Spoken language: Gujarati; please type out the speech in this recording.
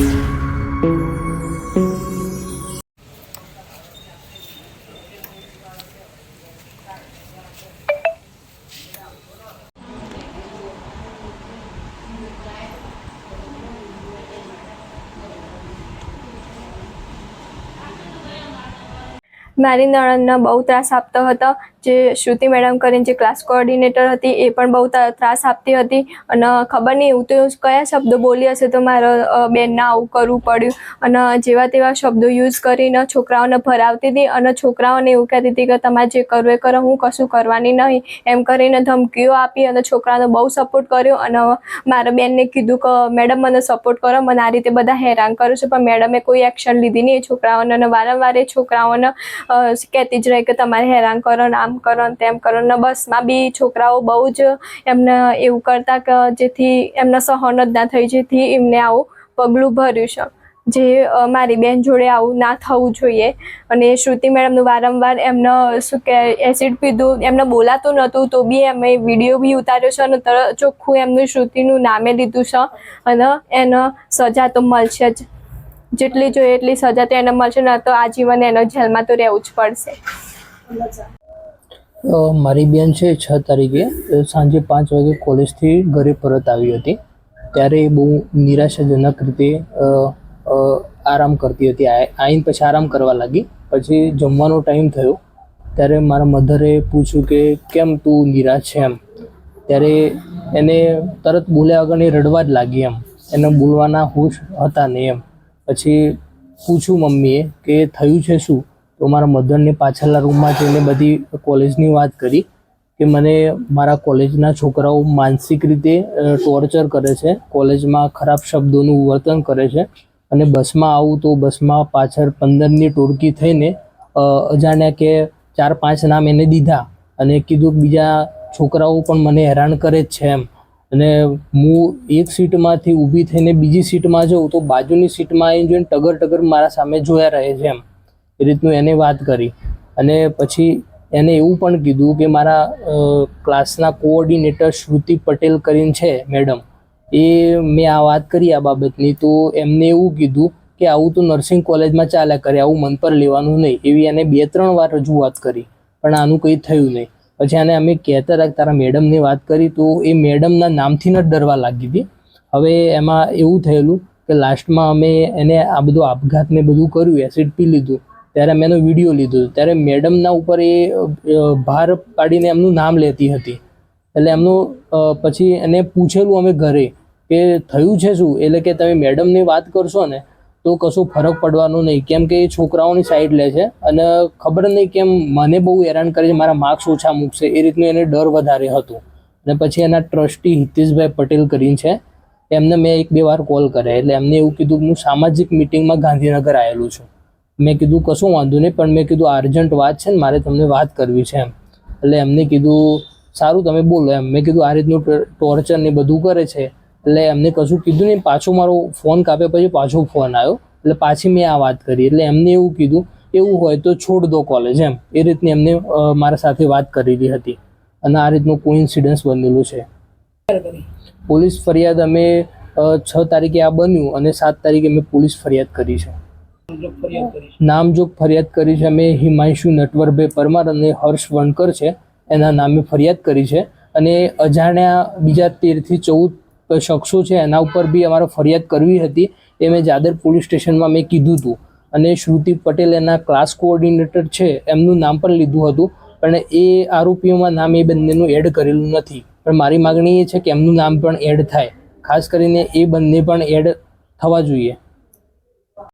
Peace. મારી નણંદને બહુ ત્રાસ આપતો હતો. જે શ્રુતિ મેડમ કરીને જે ક્લાસ કોઓર્ડિનેટર હતી, એ પણ બહુ ત્રાસ આપતી હતી. અને ખબર નહીં એવું તો કયા શબ્દો બોલી હશે તો મારો બેનને આવું કરવું પડ્યું. અને જેવા તેવા શબ્દો યુઝ કરીને છોકરાઓને ભરાવતી હતી. અને છોકરાઓને એવું કહેતી હતી કે, તમારે જે કરવું એ કરો, હું કશું કરવાની નહીં. એમ કરીને ધમકીઓ આપી અને છોકરાનો બહુ સપોર્ટ કર્યો. અને મારા બેનને કીધું કે, મેડમ, મને સપોર્ટ કરો. મને આ રીતે બધા હેરાન કરો છો, પણ મેડમે કોઈ એક્શન લીધી નહીં એ છોકરાઓને. અને વારંવાર એ છોકરાઓને કહેતી જ રહે કે તમારે હેરાન કરો ને આમ કરો ને તેમ કરો ને બસમાં બી છોકરાઓ બહુ જ એમને એવું કરતા કે જેથી એમને સહન જ ના થઈ, જેથી એમને આવું પગલું ભર્યું છે. જે મારી બેન જોડે આવું ના થવું જોઈએ. અને શ્રુતિ મેડમનું વારંવાર એમને શું કે એસિડ પીધું, એમને બોલાતું નહોતું, તો બી એમે વીડિયો બી ઉતાર્યો છે અને તરત ચોખ્ખું એમનું શ્રુતિનું નામે લીધું છે. અને એને સજા તો મળશે જ. જેટલી જોઈએ એટલી સજા તો એને મળશે, ન તો આજીવન એનો જેલમાં તો રહેવું જ પડશે. મારી બેન છે છ તારીખે સાંજે પાંચ વાગે કોલેજથી ઘરે પરત આવી હતી. ત્યારે બહુ નિરાશાજનક રીતે આરામ કરતી હતી. આઈને પછી આરામ કરવા લાગી. પછી જમવાનો ટાઈમ થયો. ત્યારે મારા મધરે પૂછ્યું કે, કેમ તું નિરાશ છે એમ? ત્યારે એને તરત બોલ્યા વગર એ રડવા જ લાગી એમ. એને બોલવાના હોશ હતા નહીં એમ. પછી પૂછ્યું મમ્મીએ કે થયું છે શું? તો મારા મધરને પાછળના રૂમમાં જઈને બધી કોલેજની વાત કરી કે મને મારા કોલેજના છોકરાઓ માનસિક રીતે ટોર્ચર કરે છે, કોલેજમાં ખરાબ શબ્દોનું વર્તન કરે છે અને બસમાં આવું તો બસમાં પાછળ પંદરની ટોળકી થઈને અજાણ્યા કે ચાર પાંચ નામ એને દીધા અને કીધું બીજા છોકરાઓ પણ મને હેરાન કરે જ છે એમ. અને હું એક સીટમાંથી ઊભી થઈને બીજી સીટમાં જાઉં તો બાજુની સીટમાં આવીને જોઈને ટગર ટગર મારા સામે જોયા રહે છે એમ. એ રીતનું એને વાત કરી. અને પછી એને એવું પણ કીધું કે મારા ક્લાસના કોઓર્ડિનેટર શ્રુતિ પટેલ કરીને છે, મેડમ. એ મેં આ વાત કરી આ બાબતની તો એમને એવું કીધું કે આવું તો નર્સિંગ કોલેજમાં ચાલ્યા કરે, આવું મન પર લેવાનું નહીં. એવી એને બે ત્રણ વાર રજૂઆત કરી. પણ આનું કંઈ થયું નહીં. પછી આને અમે કહેતા રાખ તારા મેડમની વાત કરી, તો એ મેડમના નામથી જ ડરવા લાગી હતી. હવે એમાં એવું થયેલું કે લાસ્ટમાં અમે એને આ બધું આપઘાતને બધું કર્યું એસિડ પી લીધું. ત્યારે મેં એનો વીડિયો લીધો ત્યારે મેડમના ઉપર એ ભાર પાડીને એમનું નામ લેતી હતી. એટલે એમનું પછી એને પૂછેલું અમે ઘરે કે થયું છે શું? એટલે કે તમે મેડમની વાત કરશો ને તો કશું ફરક પડવાનો નહીં. કેમ કે એ છોકરાઓની સાઈડ લે છે અને ખબર નહીં કેમ મને બહુ હેરાન કરે છે, મારા માર્ક્સ ઓછા મૂકશે. એ રીતનું એને ડર વધારે હતો. અને પછી એના ટ્રસ્ટી હિતેશભાઈ પટેલ કરીને છે, એમને મેં એક બે વાર કોલ કર્યા. એટલે એમને એવું કીધું, હું સામાજિક મિટિંગમાં ગાંધીનગર આવેલું છું. મેં કીધું, કશું વાંધો નહીં, પણ મેં કીધું અર્જન્ટ વાત છે ને, મારે તમને વાત કરવી છે. એમ. એટલે એમને કીધું, સારું, તમે બોલો. એમ. મેં કીધું, આ રીતનું ટોર્ચર ને બધું કરે છે એટલે એમને કશું કીધું નહીં. પાછો મારો ફોન કાપ્યા, પછી પાછો ફોન આવ્યો. એટલે પાછી મેં આ વાત કરી. એટલે એમને એવું કીધું, એવું હોય તો છોડ દો કોલેજ એમ. એ રીતની એમને મારા સાથે વાત કરેલી હતી. અને આ રીતનું કોઇન્સિડન્સ બનેલું છે. પોલીસ ફરિયાદ અમે છ તારીખે આ બન્યું અને સાત તારીખે મેં પોલીસ ફરિયાદ કરી છે. નામજોગ ફરિયાદ કરી છે અમે હિમાંશુ નટવરભાઈ પરમાર અને હર્ષ વણકર છે. એના નામે ફરિયાદ કરી છે. અને અજાણ્યા બીજા તેરથી ચૌદ શખ્સો છે, એના ઉપર બી અમારે ફરિયાદ કરવી હતી. એ મેં જાદર પોલીસ સ્ટેશનમાં મેં કીધું હતું. અને શ્રુતિ પટેલ એના ક્લાસ કોઓર્ડિનેટર છે, એમનું નામ પણ લીધું હતું. પણ એ આરોપીઓમાં નામ એ બંનેનું એડ કરેલું નથી. પણ મારી માગણી એ છે કે એમનું નામ પણ એડ થાય. ખાસ કરીને એ બંને પણ એડ થવા જોઈએ.